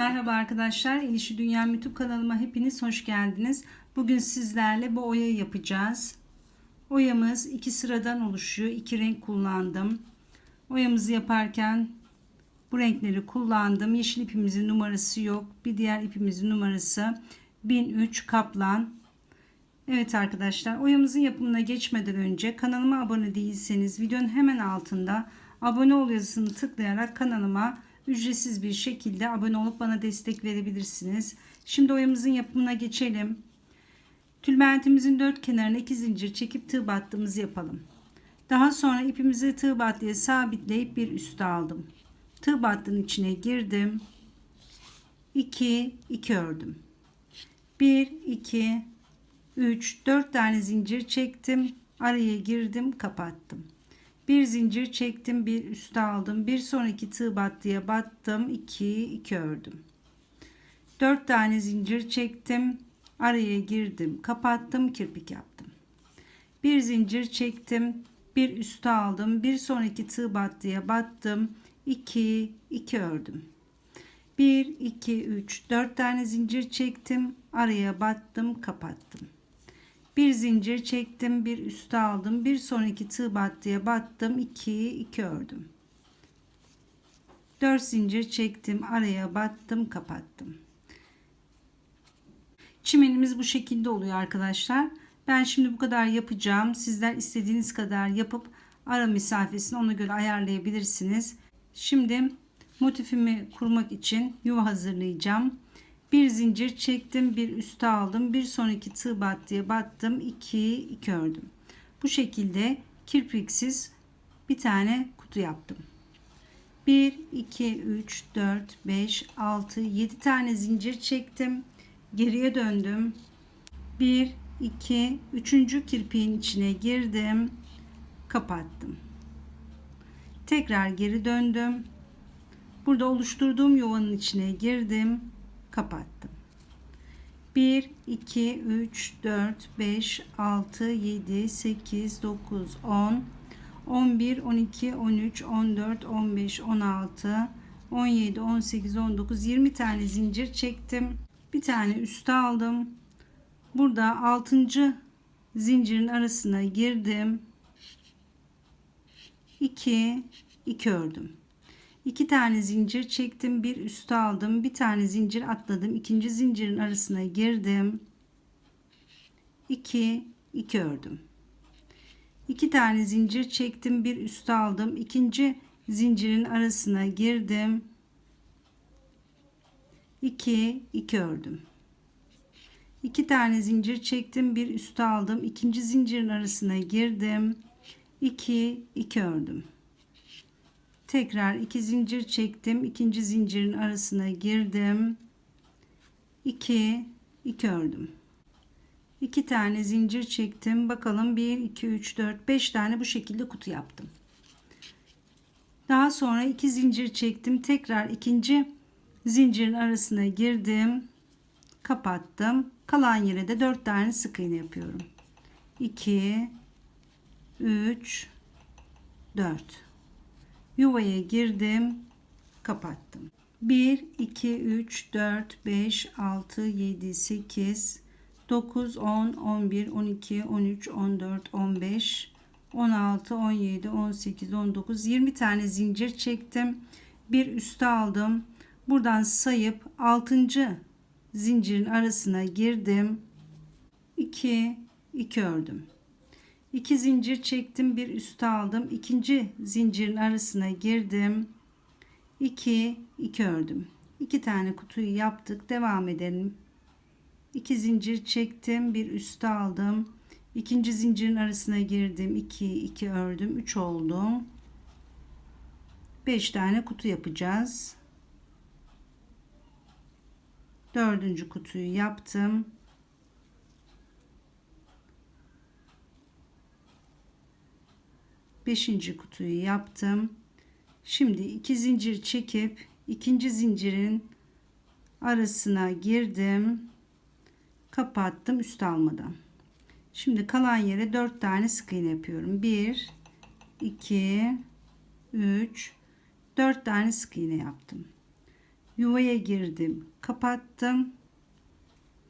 Merhaba arkadaşlar. İlişi Dünya YouTube kanalıma hepiniz hoş geldiniz. Bugün sizlerle bu oyayı yapacağız. Oyamız iki sıradan oluşuyor. İki renk kullandım. Oyamızı yaparken bu renkleri kullandım. Yeşil ipimizin numarası yok. Bir diğer ipimizin numarası 1003 Kaplan. Evet arkadaşlar oyamızın yapımına geçmeden önce kanalıma abone değilseniz videonun hemen altında abone ol yazısını tıklayarak kanalıma ücretsiz bir şekilde abone olup bana destek verebilirsiniz. Şimdi oyamızın yapımına geçelim. Tülbentimizin dört kenarına iki zincir çekip tığ battığımızı yapalım. Daha sonra ipimizi tığ battıya sabitleyip bir üste aldım. Tığ battının içine girdim. 2 2 ördüm. 1 2 3 4 tane zincir çektim. Araya girdim, kapattım. Bir zincir çektim, bir üste aldım. Bir sonraki tığ battıya battım. 2 2 ördüm. 4 tane zincir çektim. Araya girdim, kapattım, kirpik yaptım. Bir zincir çektim, bir üste aldım. Bir sonraki tığ battıya battım. 2 2 ördüm. 1 2 3 4 tane zincir çektim. Araya battım, kapattım. Bir zincir çektim, bir üste aldım. Bir sonraki tığ battıya battım. 2 2 ördüm. 4 zincir çektim, araya battım, kapattım. Çimenimiz bu şekilde oluyor arkadaşlar. Ben şimdi bu kadar yapacağım. Sizler istediğiniz kadar yapıp ara mesafesini ona göre ayarlayabilirsiniz. Şimdi motifimi kurmak için yuva hazırlayacağım. Bir zincir çektim, bir üste aldım. Bir sonraki tığ battıya battım. 2 2 ördüm. Bu şekilde kirpiksiz bir tane kutu yaptım. 1 2 3 4 5 6 7 tane zincir çektim. Geriye döndüm. 1 2 3. kirpiğin içine girdim. Kapattım. Tekrar geri döndüm. Burada oluşturduğum yuvanın içine girdim kapattım. 1 2 3 4 5 6 7 8 9 10 11 12 13 14 15 16 17 18 19 20 tane zincir çektim. Bir tane üste aldım. Burada 6. zincirin arasına girdim. 2 2 ördüm. İki tane zincir çektim bir üste aldım bir tane zincir atladım. İkinci zincirin arasına girdim. 2 2 ördüm. İki tane zincir çektim bir üste aldım. İkinci zincirin arasına girdim. 2 2 ördüm. İki tane zincir çektim bir üste aldım. İkinci zincirin arasına girdim. 2 2 ördüm tekrar iki zincir çektim. İkinci zincirin arasına girdim. 2 2 ördüm. 2 tane zincir çektim. Bakalım 1 2 3 4 5 tane bu şekilde kutu yaptım. Daha sonra iki zincir çektim. Tekrar ikinci zincirin arasına girdim. Kapattım. Kalan yere de 4 tane sık iğne yapıyorum. 2 3 4 yuvaya girdim kapattım. 1 2 3 4 5 6 7 8 9 10 11 12 13 14 15 16 17 18 19 20 tane zincir çektim. Bir üste aldım. Buradan sayıp 6. zincirin arasına girdim. 2 2 ördüm 2 zincir çektim bir üste aldım. İkinci zincirin arasına girdim. 2 2 ördüm. 2 tane kutuyu yaptık devam edelim. 2 zincir çektim bir üste aldım. İkinci zincirin arasına girdim 2 2 ördüm 3 oldu. 5 tane kutu yapacağız. Dördüncü kutuyu yaptım 5. kutuyu yaptım. Şimdi iki zincir çekip ikinci zincirin arasına girdim. Kapattım üst almadan. Şimdi kalan yere 4 tane sık iğne yapıyorum. 1 2 3 4 tane sık iğne yaptım. Yuvaya girdim, kapattım.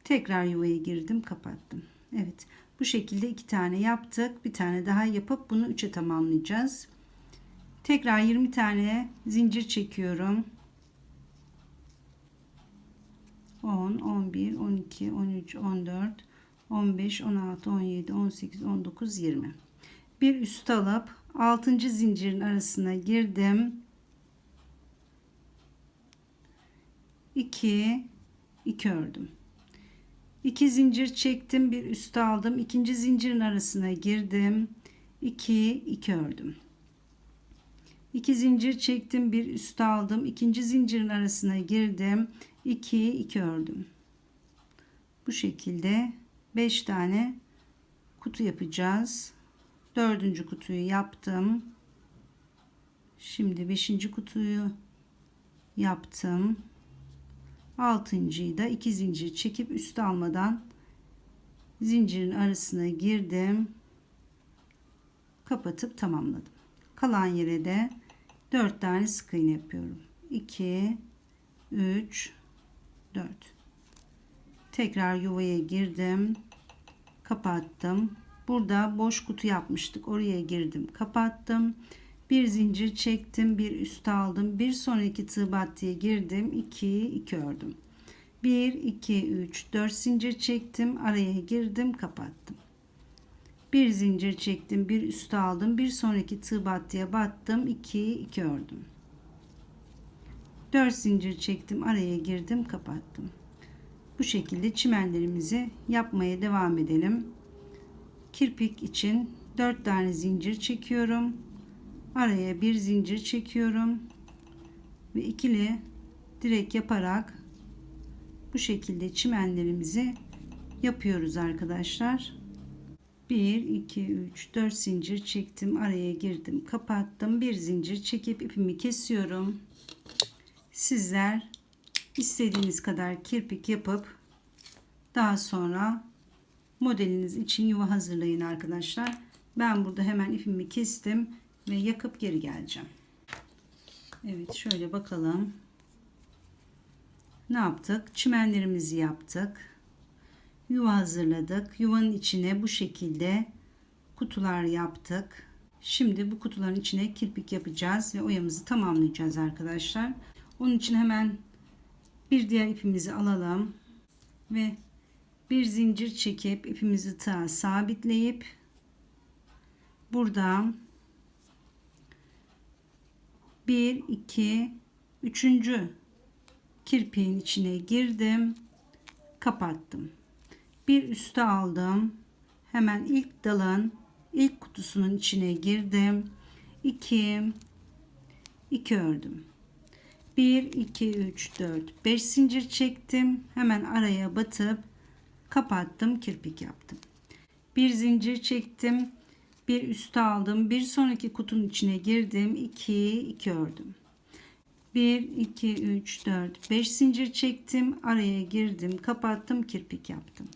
Tekrar yuvaya girdim, kapattım. Evet. Bu şekilde iki tane yaptık. Bir tane daha yapıp bunu üçe tamamlayacağız. Tekrar 20 tane zincir çekiyorum. 10, 11, 12, 13, 14, 15, 16, 17, 18, 19, 20. Bir üst alıp 6. zincirin arasına girdim. 2 2 ördüm. 2 zincir çektim, bir üst aldım. ikinci zincirin arasına girdim. 2 2 ördüm. 2 zincir çektim, bir üst aldım. ikinci zincirin arasına girdim. 2 2 ördüm. Bu şekilde 5 tane kutu yapacağız. Dördüncü kutuyu yaptım. Şimdi beşinci kutuyu yaptım. Altıncıyı da iki zincir çekip üst almadan zincirin arasına girdim. Kapatıp tamamladım. Kalan yere de 4 tane sık iğne yapıyorum. 2 3 4 Tekrar yuvaya girdim. Kapattım. Burada boş kutu yapmıştık. Oraya girdim. Kapattım. Bir zincir çektim. Bir üst aldım. Bir sonraki tığ battıya girdim. 2 2 ördüm. 1 2 3 4 zincir çektim. Araya girdim. Kapattım. Bir zincir çektim. Bir üst aldım. Bir sonraki tığ battıya battım. 2 2 ördüm. 4 zincir çektim. Araya girdim. Kapattım. Bu şekilde çimenlerimizi yapmaya devam edelim. Kirpik için 4 tane zincir çekiyorum. Araya bir zincir çekiyorum. Ve ikili direk yaparak bu şekilde çimenlerimizi yapıyoruz arkadaşlar. 1 2 3 4 zincir çektim araya girdim kapattım bir zincir çekip ipimi kesiyorum sizler istediğiniz kadar kirpik yapıp daha sonra modeliniz için yuva hazırlayın arkadaşlar ben burada hemen ipimi kestim ve yakıp geri geleceğim Evet şöyle bakalım ne yaptık çimenlerimizi yaptık yuva hazırladık. Yuvanın içine bu şekilde kutular yaptık. Şimdi bu kutuların içine kirpik yapacağız ve oyamızı tamamlayacağız arkadaşlar. Onun için hemen bir diğer ipimizi alalım ve bir zincir çekip ipimizi tığa sabitleyip buradan 1 2 3. kirpiğin içine girdim kapattım. Bir üste aldım. Hemen ilk dalın ilk kutusunun içine girdim. 2 2 ördüm. 1 2 3 4 5 zincir çektim. Hemen araya batıp kapattım kirpik yaptım. Bir zincir çektim bir üste aldım. Bir sonraki kutunun içine girdim. 2 2 ördüm. 1 2 3 4 5 zincir çektim. Araya girdim. Kapattım. Kirpik yaptım.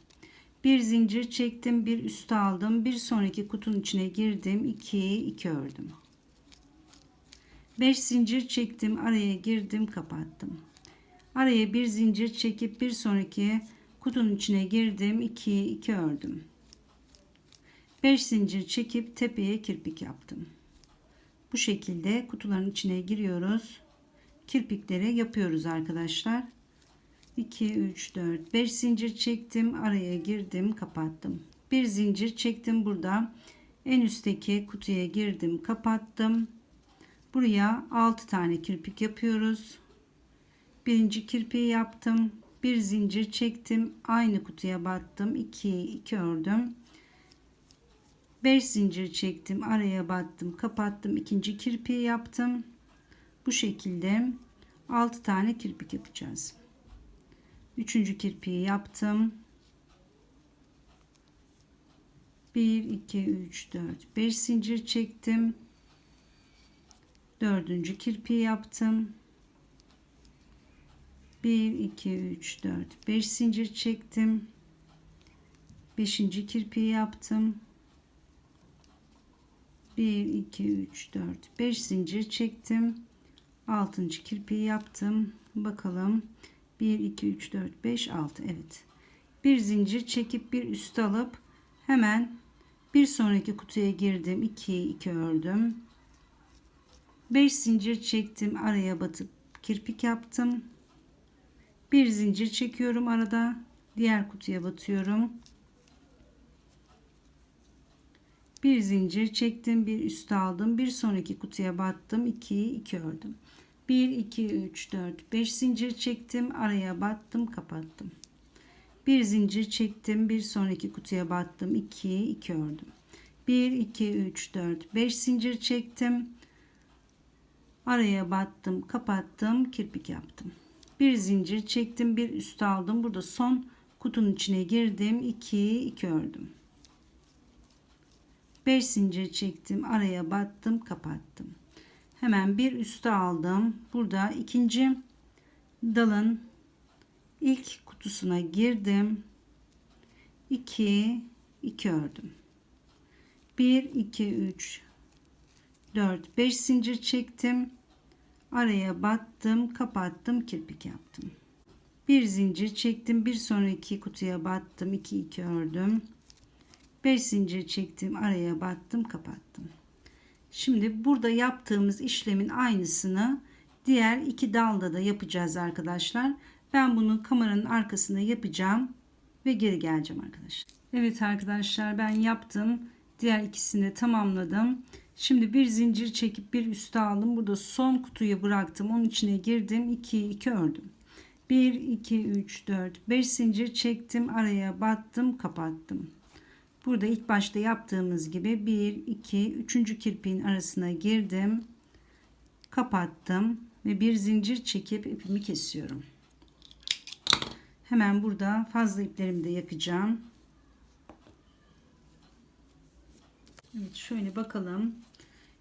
Bir zincir çektim. Bir üst aldım. Bir sonraki kutunun içine girdim. 2 2 ördüm. 5 zincir çektim. Araya girdim. Kapattım. Araya bir zincir çekip bir sonraki kutunun içine girdim. 2 2 ördüm 5 zincir çekip tepeye kirpik yaptım. Bu şekilde kutuların içine giriyoruz. Kirpikleri yapıyoruz arkadaşlar. 2 3 4 5 zincir çektim araya girdim kapattım. Bir zincir çektim burada. En üstteki kutuya girdim kapattım. Buraya 6 tane kirpik yapıyoruz. Birinci kirpiği yaptım. Bir zincir çektim aynı kutuya battım. 2 2 ördüm 5 zincir çektim araya battım kapattım ikinci kirpiği yaptım bu şekilde 6 tane kirpik yapacağız Üçüncü kirpiği yaptım. 1 2 3 4 5 zincir çektim. Dördüncü kirpiği yaptım. 1 2 3 4 5 zincir çektim. Beşinci kirpiği yaptım. 1 2 3 4 5 zincir çektim. 6. kirpiği yaptım. Bakalım. 1 2 3 4 5 6 evet. Bir zincir çekip bir üste alıp hemen bir sonraki kutuya girdim. 2 2 ördüm. 5 zincir çektim. Araya batıp kirpik yaptım. Bir zincir çekiyorum arada. Diğer kutuya batıyorum. Bir zincir çektim, bir üst aldım. Bir sonraki kutuya battım. 2 2 ördüm. 1 2 3 4 5 zincir çektim, araya battım, kapattım. Bir zincir çektim, bir sonraki kutuya battım. 2 2 ördüm. 1 2 3 4 5 zincir çektim. Araya battım, kapattım, kirpik yaptım. Bir zincir çektim, bir üst aldım. Burada son kutunun içine girdim. 2 2 ördüm. 5 zincir çektim, araya battım, kapattım. Hemen bir üste aldım. Burada ikinci dalın ilk kutusuna girdim. 2 2 ördüm. 1 2 3 4 5 zincir çektim. Araya battım, kapattım, kirpik yaptım. Bir zincir çektim, bir sonraki kutuya battım, 2 2 ördüm. 5 zincir çektim, araya battım, kapattım. Şimdi burada yaptığımız işlemin aynısını diğer iki dalda da yapacağız arkadaşlar. Ben bunu kameranın arkasında yapacağım ve geri geleceğim arkadaşlar. Evet arkadaşlar ben yaptım. Diğer ikisini de tamamladım. Şimdi bir zincir çekip bir üste aldım. Burada son kutuyu bıraktım. Onun içine girdim. 2 2 ördüm. 1 2 3 4 5 zincir çektim. Araya battım, kapattım. Burada ilk başta yaptığımız gibi 1 2 3. kirpiğin arasına girdim. Kapattım ve bir zincir çekip ipimi kesiyorum. Hemen burada fazla iplerimi de yakacağım. Evet şöyle bakalım.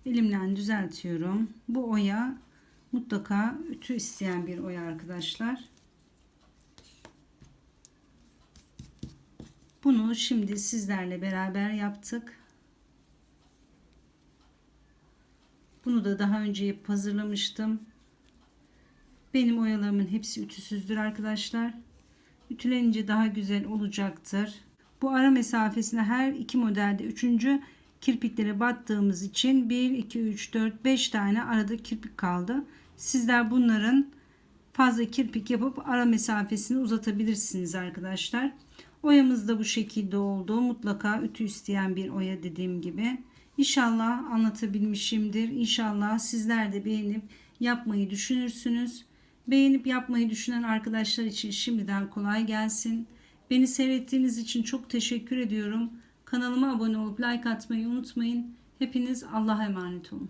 Elimle düzeltiyorum. Bu oya mutlaka ütü isteyen bir oya arkadaşlar. Bunu şimdi sizlerle beraber yaptık. Bunu da daha önce yapıp hazırlamıştım. Benim oyalarımın hepsi ütüsüzdür arkadaşlar. Ütülenince daha güzel olacaktır. Bu ara mesafesine her iki modelde üçüncü kirpiklere battığımız için 1, 2, 3, 4, 5 tane arada kirpik kaldı. Sizler bunların fazla kirpik yapıp ara mesafesini uzatabilirsiniz arkadaşlar. Oyamız da bu şekilde oldu. Mutlaka ütü isteyen bir oya dediğim gibi. İnşallah anlatabilmişimdir. İnşallah sizler de beğenip yapmayı düşünürsünüz. Beğenip yapmayı düşünen arkadaşlar için şimdiden kolay gelsin. Beni seyrettiğiniz için çok teşekkür ediyorum. Kanalıma abone olup like atmayı unutmayın. Hepiniz Allah'a emanet olun.